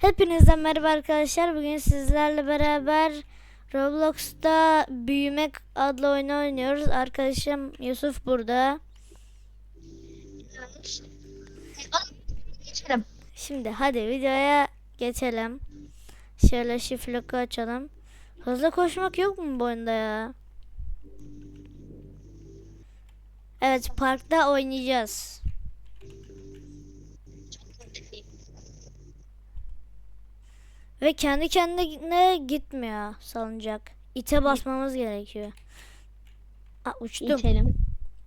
Hepinize merhaba arkadaşlar. Bugün sizlerle beraber Roblox'ta Büyümek adlı oyunu oynuyoruz. Arkadaşım Yusuf burada. Geçelim. Şimdi hadi videoya geçelim. Şöyle şiflok'u açalım. Hızlı koşmak yok mu bu oyunda ya? Evet parkta oynayacağız. Ve kendi kendine gitmiyor salıncak. İte basmamız gerekiyor. Aa, uçtum. İçelim.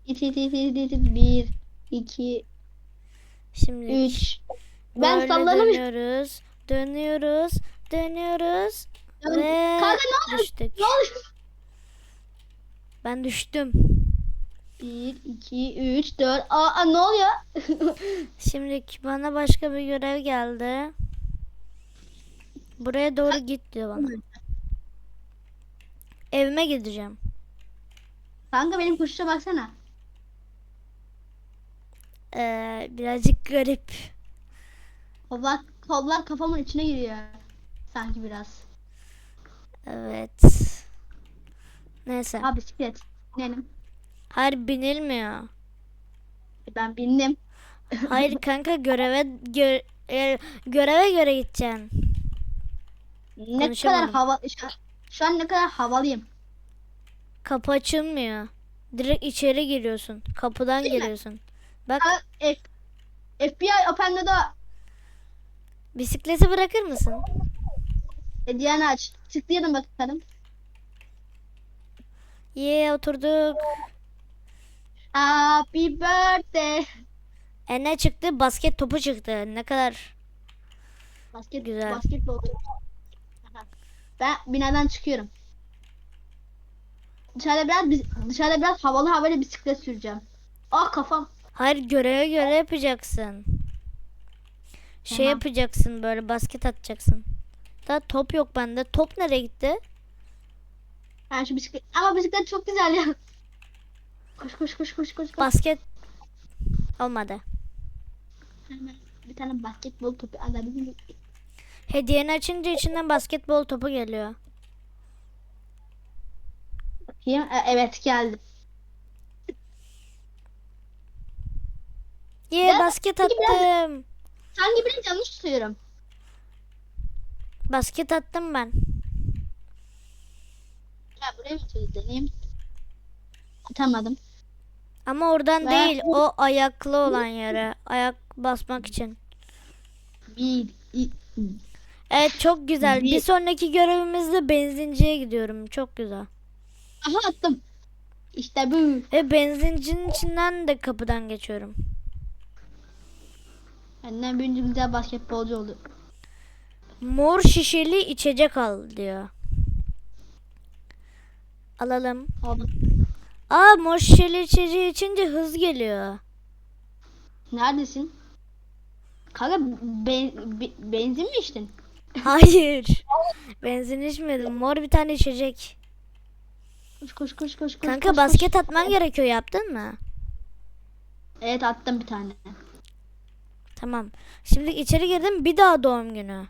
İt it it it it. Bir, iki, Şimdi üç. Ben salladım. dönüyoruz. Dönüyoruz. Dönüyoruz. Ve Kanka ne olur? düştük. Ne olur? Ben düştüm. Bir, iki, üç, dört. Aa, aa, ne oluyor? Şimdi bana başka bir görev geldi. Buraya doğru git diyor bana. Evime gideceğim. Kanka benim kuşuşa baksana. Ee, birazcık garip. Kollar, kollar kafamın içine giriyor. Sanki biraz. Evet. Neyse. Ha bisiklet. Benim. Hayır binilmiyor. Ben bindim. Hayır kanka göreve gö- e, göreve göre gideceksin. Ne Konuşamadım. kadar hava... Şu, şu an ne kadar havalıyım. Kapı açılmıyor. Direkt içeri giriyorsun. Kapıdan Değil mi? giriyorsun. Bak Ha, F, FBI Open'da da bisikleti bırakır mısın? hediyeni aç. Tıklayalım bakalım. Ye oturduk. Happy birthday. E ne çıktı? Basket topu çıktı. Ne kadar Basket, Güzel. Basketbol. Ben binadan çıkıyorum. Dışarıda biraz dışarıda biraz havalı havalı bisiklet süreceğim. Ah kafam. Hayır göreve göre yapacaksın. Şey Tamam. yapacaksın böyle basket atacaksın. Da top yok bende. Top nereye gitti? Ben şu bisiklet ama bisiklet çok güzel ya. Koş koş koş koş koş. koş. Basket olmadı. Hemen bir tane basketbol topu alabilir miyim? Hediyeni açınca içinden basketbol topu geliyor. Bakayım. E, evet geldi. Ye Ya, basket peki biraz- attım. Sanki biraz yanlış tutuyorum. Basket attım ben. Ya buraya mı deneyim. Atamadım. Ama oradan Ben- değil. O ayaklı olan yere. Ayak basmak için. Bir, iki, Evet çok güzel. Bir- Bir sonraki görevimizde benzinciye gidiyorum. Çok güzel. Aha attım. İşte bu. Ve benzincinin içinden de kapıdan geçiyorum. Benden büyünce güzel basketbolcu oldu. Mor şişeli içecek al diyor. Alalım. Oldu. Aa mor şişeli içeceği içince hız geliyor. Neredesin? Kanka ben, be- benzin mi içtin? Hayır. Benzin içmedim. Mor bir tane içecek. Koş koş koş koş. koş Kanka koş, basket koş. atman gerekiyor. Yaptın mı? Evet attım bir tane. Tamam. Şimdi içeri girdim. Bir daha doğum günü.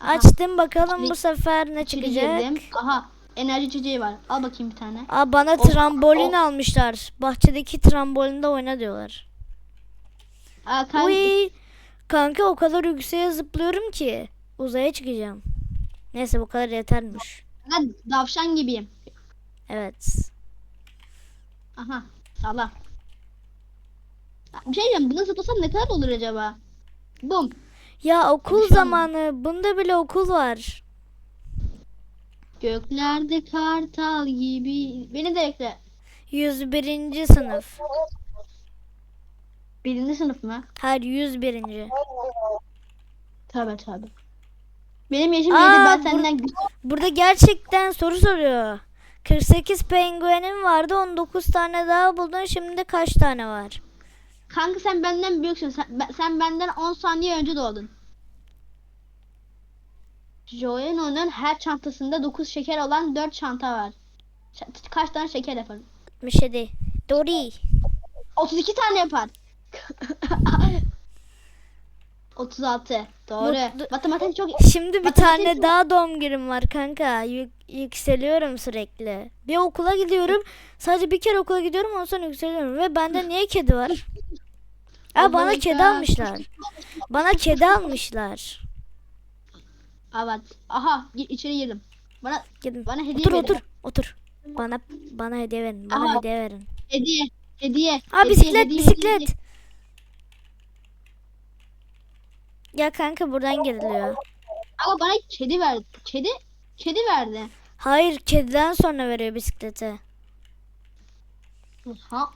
Aha, Açtım bakalım bu sefer ne çıkacak. girdim. Aha enerji içeceği var. Al bakayım bir tane. Aa bana O- trambolin o- almışlar. Bahçedeki trambolinde oyna diyorlar. Aa, kanka, Uy. Kanka o kadar yükseğe zıplıyorum ki uzaya çıkacağım. Neyse bu kadar yetermiş. kanka davşan gibiyim. Evet. Aha sağlam. Bir şey diyeceğim bunu zıplasam ne kadar olur acaba? Bum. Ya okul şey zamanı. Bunda bile okul var. Göklerde kartal gibi. Beni de ekle. 101. sınıf. Birinci sınıf mı? Hayır 101. Tövbe tövbe. Benim yaşım Aa, yedi. Ben bur- senden Burada gerçekten soru soruyor. 48 penguenim vardı. 19 tane daha buldun. Şimdi kaç tane var? Kanka sen benden büyüksün. Sen, ben- sen benden 10 saniye önce doğdun. Joeno'nun her çantasında 9 şeker olan 4 çanta var. Kaç tane şeker yapar? Bir şey değil. Dori. 32 tane yapar. 36. Doğru. Mutlu- Matematik çok Şimdi bir Matematik tane çok- daha doğum günüm var kanka. Yük- yükseliyorum sürekli. Bir okula gidiyorum. Sadece bir kere okula gidiyorum ondan sonra yükseliyorum. Ve bende niye kedi var? Aa bana Allah'ım kedi ya. almışlar. Bana kedi almışlar. Evet. Aha içeri girdim. Bana Gidin. bana hediye Otur verin. otur otur. Bana bana hediye verin. Bana Aa. hediye verin. Hediye. Hediye. Aa hediye, bisiklet hediye, bisiklet. hediye. Ya kanka buradan giriliyor. Ama bana kedi verdi. Kedi kedi verdi. Hayır kediden sonra veriyor bisikleti. Aha.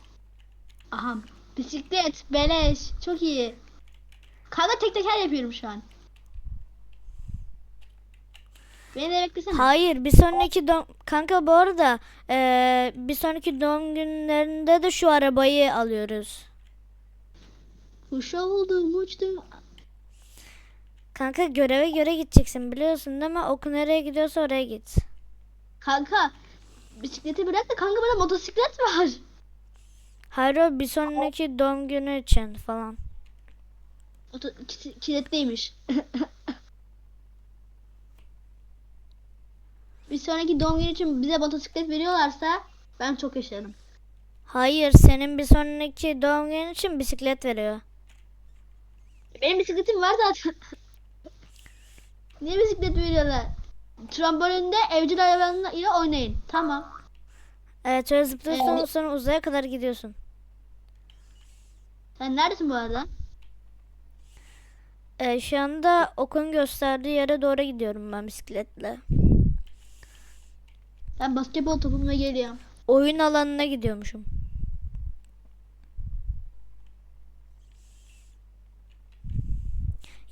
Aha. Bisiklet beleş. Çok iyi. Kanka tek teker yapıyorum şu an. Beni de beklesene. Hayır bir sonraki doğum... Kanka bu arada eee, bir sonraki doğum günlerinde de şu arabayı alıyoruz. Kuş oldum uçtum. Kanka göreve göre gideceksin biliyorsun değil mi? Oku nereye gidiyorsa oraya git. Kanka bisikleti bırak da kanka bana motosiklet var. Hayır o bir sonraki doğum günü için falan. Moto ki- kilitliymiş. bir sonraki doğum günü için bize motosiklet veriyorlarsa ben çok yaşarım. Hayır senin bir sonraki doğum günün için bisiklet veriyor. Benim bisikletim var zaten. Niye bisiklet veriyorlar? Trambolinde evcil hayvanla ile oynayın. Tamam. Evet öyle zıplıyorsun Evet. sonra uzaya kadar gidiyorsun. Sen neredesin bu arada? Ee, şu anda okun gösterdiği yere doğru gidiyorum ben bisikletle. Ben basketbol topumla geliyorum. Oyun alanına gidiyormuşum.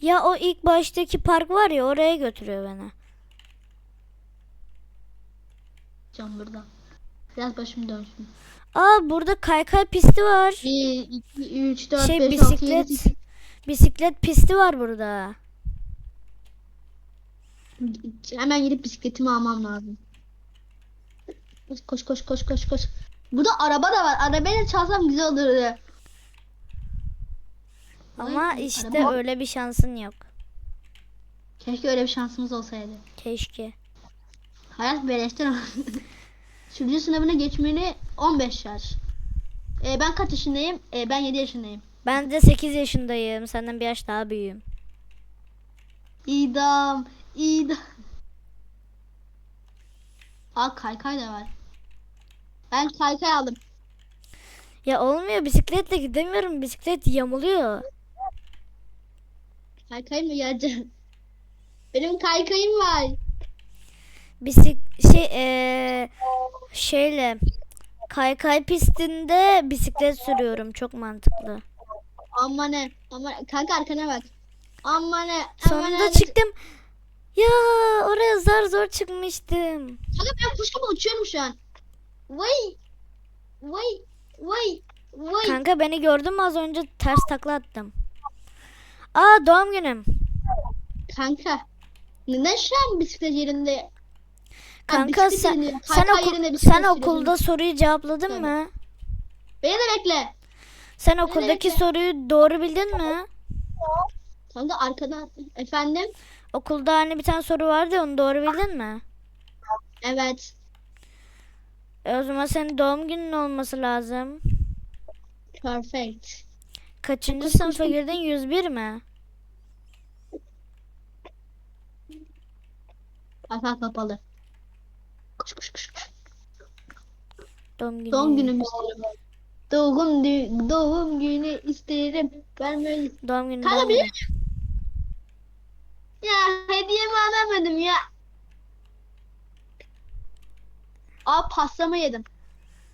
Ya o ilk baştaki park var ya oraya götürüyor beni. Can burada. Biraz başım dönsün. Aa burada kaykay pisti var. 1, 2, 3, 4, Şey 5, 6, 7, bisiklet 8. bisiklet pisti var burada. Hemen gidip bisikletimi almam lazım. Koş koş koş koş koş koş. Burada araba da var. Arabayla çalsam güzel olurdu. Ama Ay, işte araba- öyle bir şansın yok. Keşke öyle bir şansımız olsaydı. Keşke. Hayat beleşten ama. Sürücü sınavına geçmeni 15 yaş. Ee, ben kaç yaşındayım? Ee, ben 7 yaşındayım. Ben de 8 yaşındayım. Senden bir yaş daha büyüğüm. İdam, idam. Aa kaykay da var. Ben kaykay aldım. Ya olmuyor bisikletle gidemiyorum. Bisiklet yamuluyor. Kaykay mı geleceğim? Benim kaykayım var. Bisik şey eee, şeyle kaykay pistinde bisiklet sürüyorum. Çok mantıklı. Amma ne? Amma kanka arkana bak. Amma ne? Sonunda ne? çıktım. Ya oraya zar zor çıkmıştım. Kanka ben kuş gibi uçuyorum şu an. Vay. Vay. Vay. Vay. Kanka beni gördün mü az önce ters takla attım. Aa doğum günüm. Kanka. Neden şu an bisiklet yerinde? Kanka bisiklet sen yerinde, sen, kaykay oku- yerinde bisiklet sen okulda soruyu cevapladın Tabii. mı? Beni de bekle. Sen okuldaki bekle. soruyu doğru bildin mi? Kanka arkadan. Efendim? Okulda hani bir tane soru vardı onu doğru bildin mi? Evet. E o zaman senin doğum günün olması lazım. Perfect. Kaçıncı sınıfa girdin? 101 mi? Kafa kapalı. Koş koş koş. koş. Doğum günü. Doğum günüm isterim. Doğum, dü- doğum günü isterim. Böyle... Doğum günü. Kanka doğum günü. Ya hediyemi alamadım ya. Aa pastama yedim.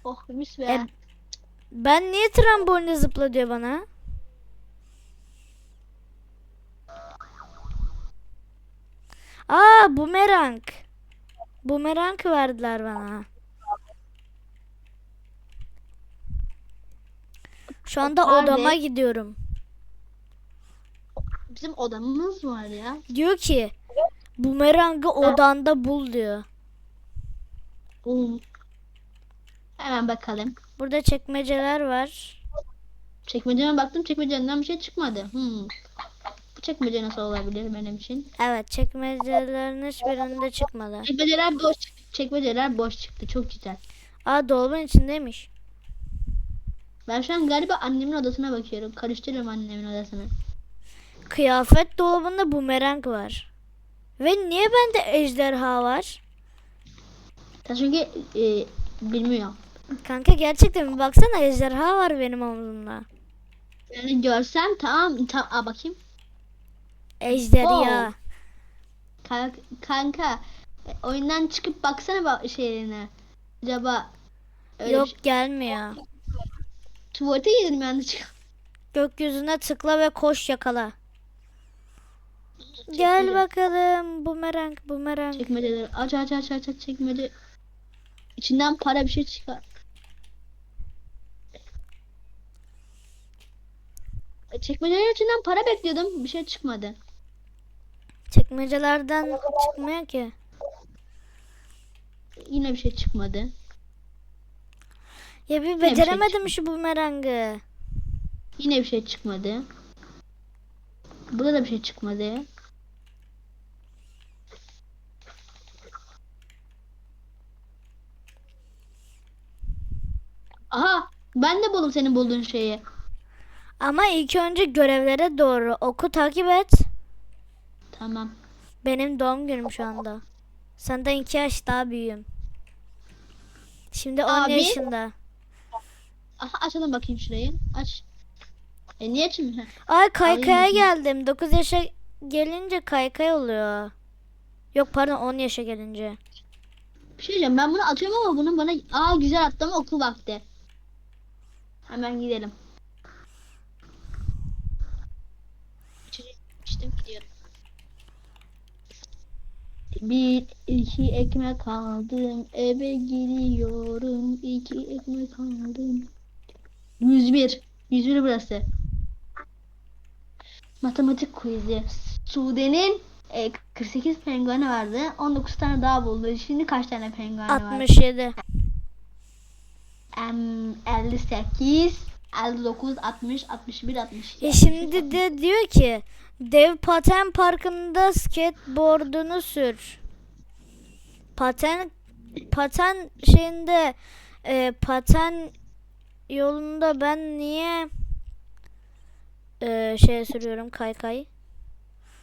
Oh mis be. E, Ben niye tramboline zıpla diyor bana? Aa bumerang. Bumerang verdiler bana. Şu anda Nerede? odama gidiyorum. Bizim odamız var ya. Diyor ki bumerangı odanda bul diyor. Hemen bakalım. Burada çekmeceler var. Çekmeceme baktım çekmecemden bir şey çıkmadı. Hmm. Çekmece nasıl olabilir benim için? Evet çekmecelerin hiçbirinde çıkmadı. Çekmeceler boş çıktı. Çekmeceler boş çıktı. Çok güzel. Aa dolabın içindeymiş. Ben şu an galiba annemin odasına bakıyorum. Karıştırıyorum annemin odasını. Kıyafet dolabında bumerang var. Ve niye bende ejderha var? Sen çünkü e, bilmiyor. Kanka gerçekten bir baksana ejderha var benim omzumda. Yani görsem tamam tamam Aa, bakayım. Ejderha. Kanka, kanka e, oyundan çıkıp baksana bak şeyine. Acaba Yok şey- gelmiyor. tuvalete girdim yanlışlıkla. Gökyüzüne tıkla ve koş yakala. Gel Çekmece. bakalım bumerang bumerang. Çekmeceleri aç aç aç aç aç çekmece. İçinden para bir şey çıkar. Çekmecelerin içinden para bekliyordum. Bir şey çıkmadı. Çekmecelerden çıkmıyor ki. Yine bir şey çıkmadı. Ya bir şey beceremedim şu bumerangı. Yine bir şey çıkmadı. Burada da bir şey çıkmadı. Aha ben de buldum senin bulduğun şeyi. Ama ilk önce görevlere doğru oku takip et. Tamam. Benim doğum günüm şu anda. Senden iki yaş daha büyüğüm. Şimdi 10 Abi. yaşında. Aha açalım bakayım şurayı. Aç. E niye açayım? Ay kaykaya Alayım. geldim. 9 yaşa gelince kaykay oluyor. Yok pardon 10 yaşa gelince. Bir şey diyeceğim ben bunu atıyorum ama bunun bana aa güzel attı ama okul vakti. Hemen gidelim. İçeri içtim gidiyorum. Bir iki ekmek aldım eve gidiyorum iki ekmek aldım. 101 101 burası. Matematik quizi. Sude'nin e, 48 pengueni vardı. 19 tane daha buldu. Şimdi kaç tane pengueni var? 67. Em, 58, 59, 60, 61, 62. E şimdi de diyor ki dev paten parkında skateboardunu sür. Paten paten şeyinde e, paten yolunda ben niye e, şey sürüyorum kaykay?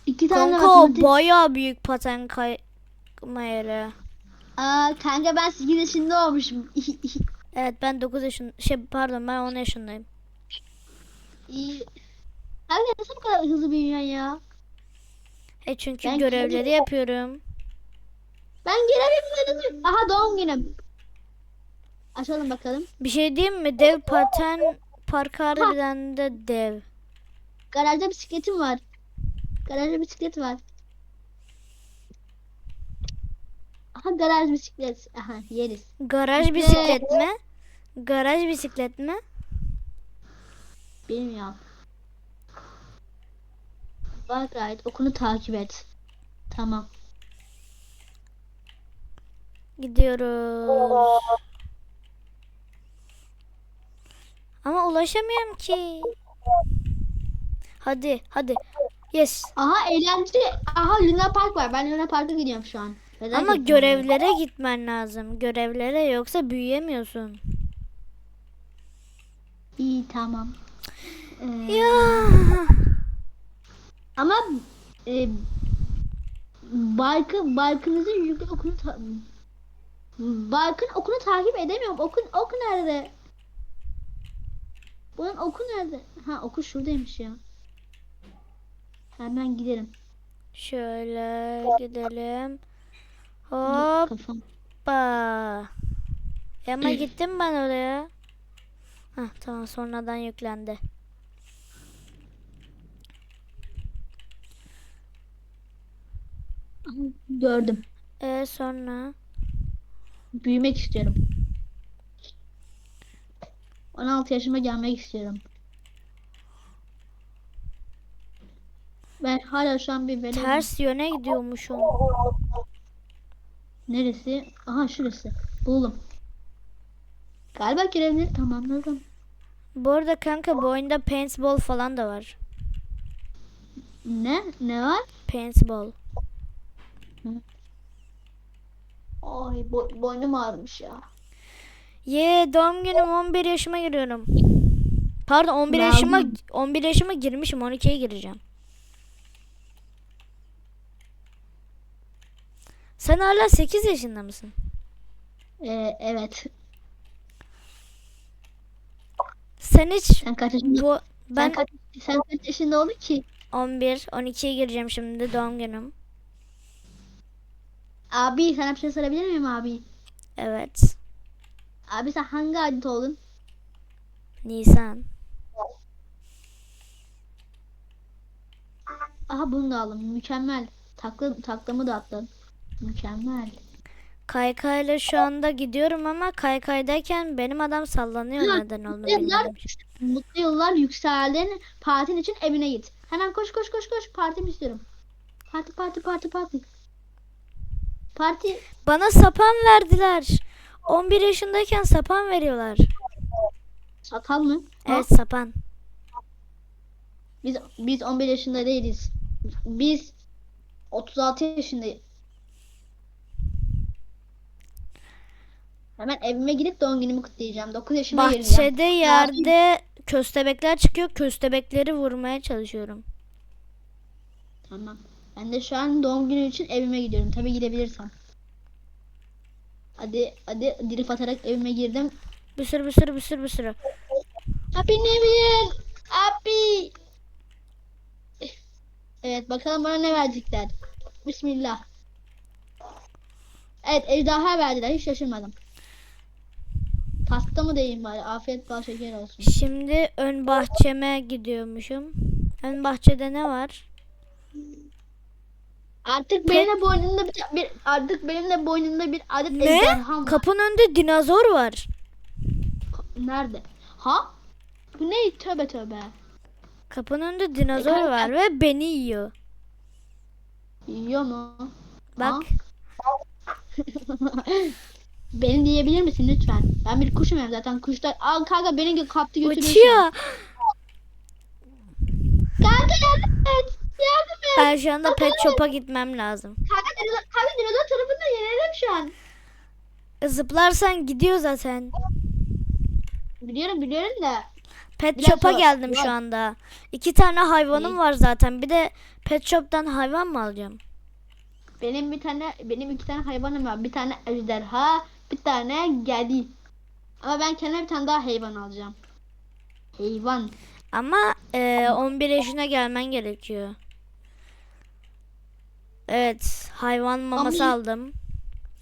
İki tane Kanka matematik. bayağı büyük paten kayma yeri. Aa, kanka ben 8 yaşında olmuşum. Evet ben 9 yaşın şey pardon ben 10 yaşındayım. İyi. Kanka nasıl bu kadar hızlı büyüyorsun ya? E çünkü Ben görevleri kendim- yapıyorum. Ben giremiyorum. Aha doğum günüm. Açalım bakalım. Bir şey diyeyim mi? Dev paten parkı harbiden de dev. Garajda bisikletim var. Garajda bisiklet var. Aha garaj bisiklet. Aha yeriz. Garaj bisiklet mi? Garaj bisiklet mi? Bilmiyorum. Bak gayet okunu takip et. Tamam. Gidiyoruz. Ama ulaşamıyorum ki. Hadi hadi. Yes. Aha eğlence. Aha Luna Park var. Ben Luna Park'a gidiyorum şu an. Neden Ama gitmiyorum? görevlere gitmen lazım. Görevlere yoksa büyüyemiyorsun. İyi tamam. Ee, Ya. ama e, Barkı, Barkınızın yükle okunu Barkın okunu takip edemiyorum. Okun oku nerede? Bunun oku nerede? Ha oku şuradaymış ya. Hemen gidelim. Şöyle gidelim. Hoppa. Ama gittim ben oraya. Hah tamam sonradan yüklendi. Gördüm. E sonra Büyümek istiyorum. 16 yaşıma gelmek istiyorum. Ben hala şu an bir veledim. ters yöne gidiyormuşum. Neresi? Aha şurası. Buldum. Galiba görevleri tamamladım. Bu arada kanka bu oyunda paintball falan da var. Ne? Ne var? Paintball. Ay boy, boynum ağrımış ya. Ye doğum günüm 11 yaşıma giriyorum. Pardon 11 Ben- yaşıma 11 yaşıma girmişim 12'ye gireceğim. Sen hala 8 yaşında mısın? Ee, evet. Sen hiç Sen kaç yaşında? bu Sen ben kaç, sen kaç yaşında oldun ki? 11 12'ye gireceğim şimdi doğum günüm. Abi sana bir şey sorabilir miyim abi? Evet. Abi sen hangi ayda oldun? Nisan. Aha bunu da aldım. Mükemmel. Takla, taklamı da attın. Mükemmel. Kaykayla şu anda gidiyorum ama kaykaydayken benim adam sallanıyor Ha, neden olduğunu Yıllar, bilmiyorum. mutlu yıllar yükseldin. Partin için evine git. Hemen koş koş koş koş. Partimi istiyorum. Parti parti parti parti. Parti. Bana sapan verdiler. 11 yaşındayken sapan veriyorlar. Sakal mı? Evet sapan. Biz biz 11 yaşında değiliz. Biz 36 yaşındayız. Hemen evime gidip doğum günümü kutlayacağım. 9 yaşıma gireceğim. Bahçede yerde köstebekler çıkıyor. Köstebekleri vurmaya çalışıyorum. Tamam. Ben de şu an doğum günü için evime gidiyorum. Tabii gidebilirsem. Hadi hadi drift atarak evime girdim. Bir sürü bir sürü bir sürü bir sürü. Happy New Year! Happy! Evet bakalım bana ne verecekler. Bismillah. Evet ejderha verdiler. Hiç şaşırmadım. Pasta mı diyeyim bari? Afiyet bal şeker olsun. Şimdi ön bahçeme gidiyormuşum. Ön bahçede ne var? Artık benim de boynumda bir, bir artık benim de boynumda bir adet Ne? ejderham var. Kapının önünde dinozor var. Nerede? Ha? Bu ne? Tövbe tövbe. Kapının önünde dinozor E, var ve beni yiyor. Yiyor mu? Bak. Beni diyebilir misin lütfen? Ben bir kuşum hem zaten kuşlar. Al kanka beni kaptı götürüyor. şu. Uçuyor. Kanka yardım et. Yardım et. Ben şu anda pet shop'a gitmem lazım. Kanka dinozor, kanka dinozor tarafında yenelim şu an. Zıplarsan gidiyor zaten. Biliyorum biliyorum da. Pet Biraz shop'a geldim şu biraz- anda. İki tane hayvanım var zaten. Bir de pet shop'tan hayvan mı alacağım? Benim bir tane benim iki tane hayvanım var. Bir tane ejderha, bir tane gedi. Ama ben kendime bir tane daha hayvan alacağım. Hayvan. Ama e, 11 yaşına gelmen gerekiyor. Evet, hayvan maması Ama- aldım.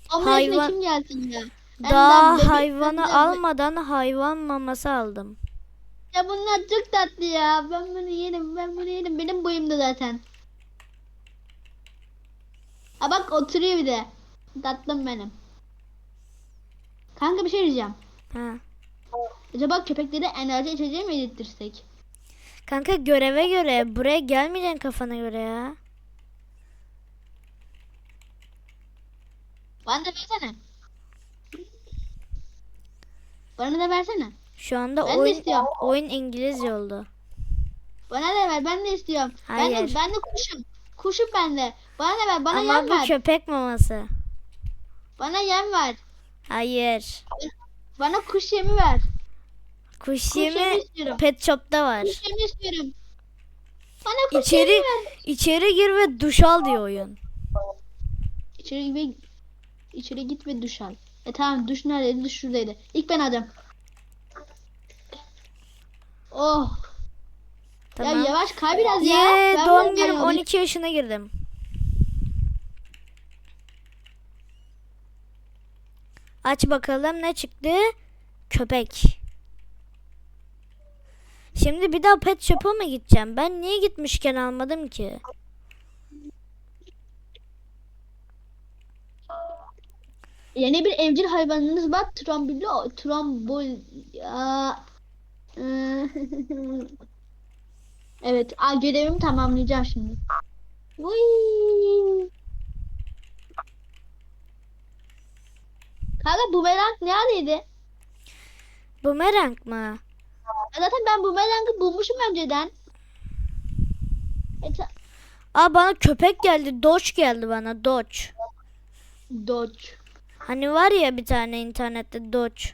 Ama Hayvan- kim gelsin ya? Daha bebek- hayvanı de- almadan hayvan maması aldım. Ya bunlar çok tatlı ya. Ben bunu yerim, ben bunu yerim. Benim boyumda zaten. Ha bak oturuyor bir de. Tatlım benim. Kanka bir şey diyeceğim. Ha. Acaba köpeklere enerji içeceği mi yedirtirsek? Kanka göreve göre buraya gelmeyeceksin kafana göre ya. Bana da versene. Bana da versene. Şu anda Ben oyun oyun İngilizce oldu. Bana da ver. Ben de istiyorum. Ben Hayır. de, ben de kuşum. Kuşum ben de. Bana da ver. Bana Ama yem bu ver. köpek maması. Bana yem ver. Hayır. Bana kuş yemi ver. Kuş Kuş yemi pet shop'ta var. Kuş yemi istiyorum. Bana kuş İçeri yemi ver. içeri gir ve duş al diyor oyun. İçeri gibi içeri git ve duş al. E tamam duş neredeydi? Duş şuradaydı. İlk ben alacağım. Oh. Tamam. Ya yavaş kay biraz ya. Ye Ben doğum günüm beğenmedim. 12 yaşına girdim. Aç bakalım ne çıktı? Köpek. Şimdi bir daha pet shop'a mı gideceğim? Ben niye gitmişken almadım ki? Yeni bir evcil hayvanınız var. Trombilo, trombol. Ya. evet, a, görevimi tamamlayacağım şimdi. Vıy. Kanka bumerang neredeydi? Bumerang mı? Zaten ben bumerangı bulmuşum önceden. E, ta- Aa bana köpek geldi. Doç geldi bana. Doç. Dodge. Hani var ya bir tane internette Doç.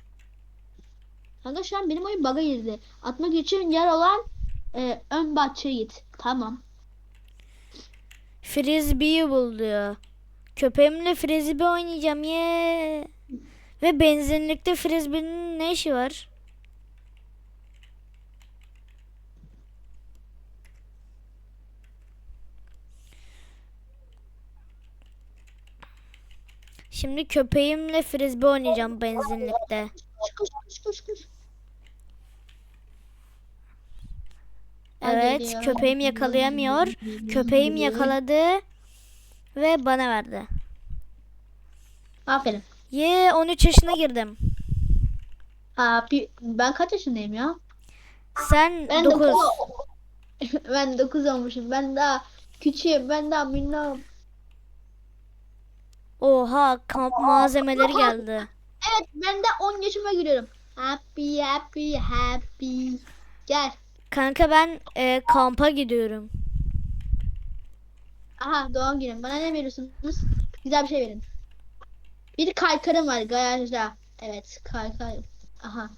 Kanka şu an benim oyun bug'a girdi. Atmak için yer olan e, ön bahçeye git. Tamam. Frisbee'yi bul diyor. Köpeğimle frisbee oynayacağım ye. Ve benzinlikte frisbee'nin ne işi var? Şimdi köpeğimle frisbee oynayacağım benzinlikte. Evet, köpeğim yakalayamıyor. Köpeğim yakaladı ve bana verdi. Aferin. Ye 13 yaşına girdim. Abi ben kaç yaşındayım ya? Sen Ben 9. dokuz- ben 9 olmuşum. Ben daha küçüğüm. Ben daha minnom. Oha kamp malzemeleri geldi. Evet ben de 10 yaşıma giriyorum. Happy happy happy. Gel. Kanka ben e, kampa gidiyorum. Aha doğum günüm. Bana ne veriyorsunuz? Güzel bir şey verin. Bir kaykarım var garajda. Evet kaykay. Aha.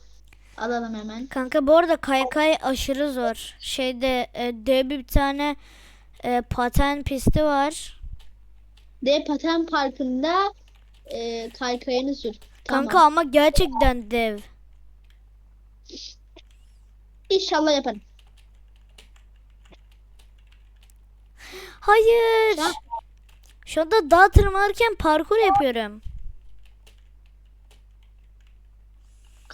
Alalım hemen. Kanka bu arada kaykay aşırı zor. Şeyde e, dev bir tane e, paten pisti var. D paten parkında e, kaykayını sür. Tamam. Kanka ama gerçekten dev. İnşallah yaparım. Hayır. Şu anda dağ tırmanırken parkur yapıyorum.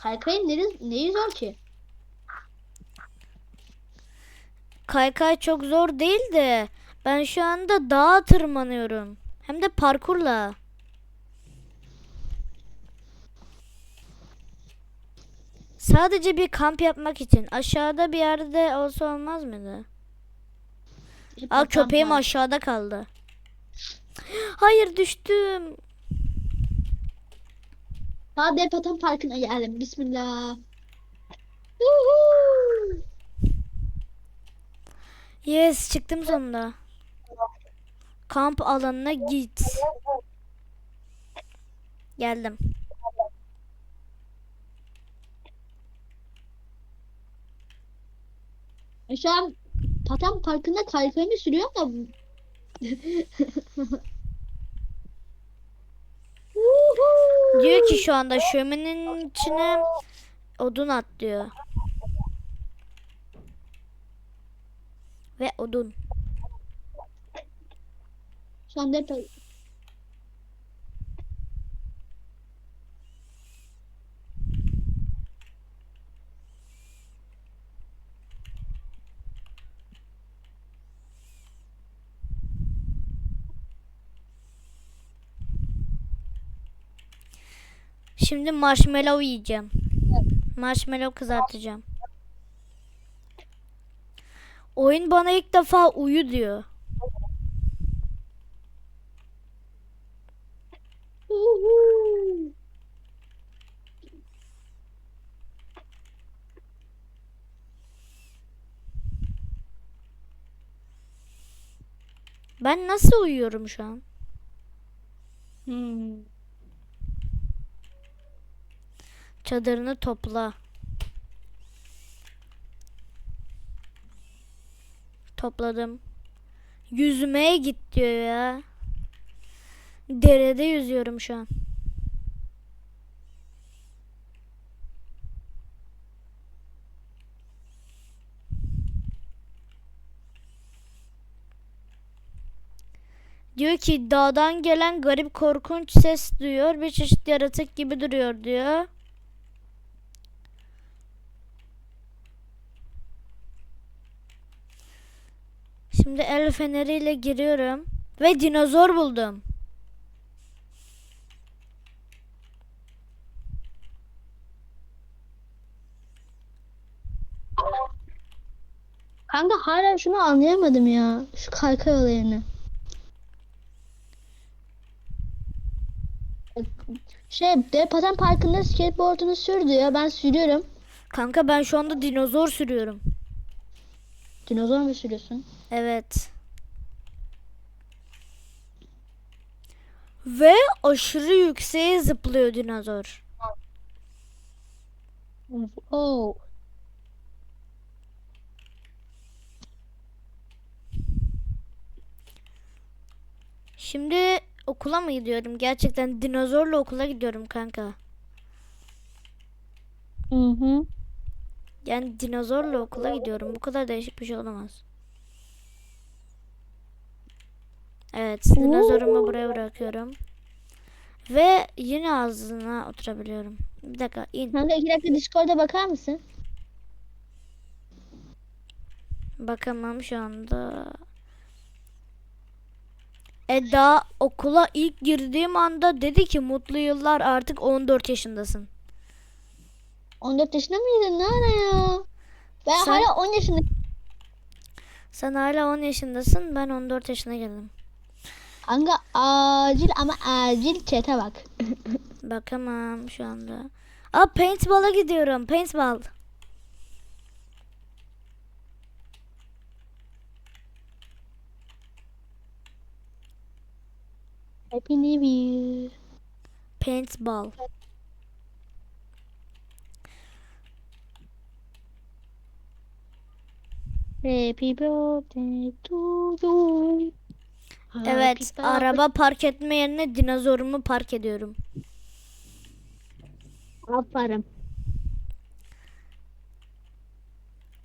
Kaykayın neyi, neyi zor ki? Kaykay çok zor değil de ben şu anda dağa tırmanıyorum. Hem de parkurla. Sadece bir kamp yapmak için. Aşağıda bir yerde olsa olmaz mıydı? Bir Aa köpeğim aşağıda kaldı. Hayır düştüm. Ha D paten parkına geldim. Bismillah. Uhu. Yes çıktım sonunda. Kamp alanına git. Geldim. E Şu an paten parkında kaykayını sürüyor da. Diyor ki şu anda şöminenin içine odun at diyor. Ve odun. Şu anda Şimdi marshmallow yiyeceğim. Marshmallow kızartacağım. Oyun bana ilk defa uyu diyor. Ben nasıl uyuyorum şu an? Hmm. Çadırını topla. Topladım. Yüzmeye git diyor ya. Derede yüzüyorum şu an. Diyor ki dağdan gelen garip korkunç ses duyuyor. Bir çeşit yaratık gibi duruyor diyor. Şimdi el feneriyle giriyorum. Ve dinozor buldum. Kanka hala şunu anlayamadım ya. Şu kaykay olayını. Şey, de paten parkında skateboardunu sür diyor. Ben sürüyorum. Kanka ben şu anda dinozor sürüyorum. Dinozor mu sürüyorsun? Evet. Ve aşırı yükseğe zıplıyor dinozor. Oh. Şimdi okula mı gidiyorum? Gerçekten dinozorla okula gidiyorum kanka. Hı hı. Yani dinozorla okula gidiyorum. Bu kadar değişik bir şey olamaz. Evet, dinozorumu buraya bırakıyorum. Ve yine ağzına oturabiliyorum. Bir dakika, in. Kanka iki dakika Discord'a bakar mısın? Bakamam şu anda. Eda okula ilk girdiğim anda dedi ki mutlu yıllar artık 14 yaşındasın. 14 yaşında mıydın? Ne ara ya? Ben Sen- hala 10 yaşında. Sen hala 10 yaşındasın ben 14 yaşına geldim. Kanka acil ama acil chat'e bak. Bakamam şu anda. Aa paintball'a gidiyorum. Paintball. Happy New Year. Paintball. Happy birthday to you. Evet, Happy araba park etme yerine dinozorumu park ediyorum. birthday- Aferin.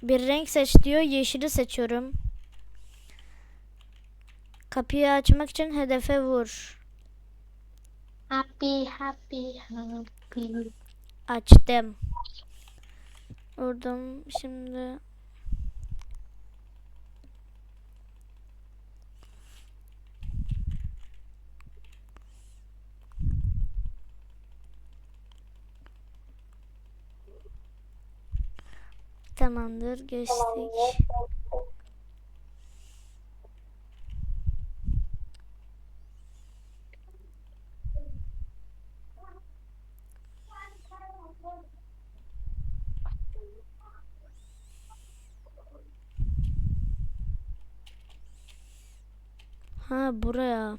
Bir renk seç diyor. Yeşili seçiyorum. Kapıyı açmak için hedefe vur. Happy happy happy. Açtım. Vurdum. Şimdi Tamamdır. Geçtik. Ha buraya.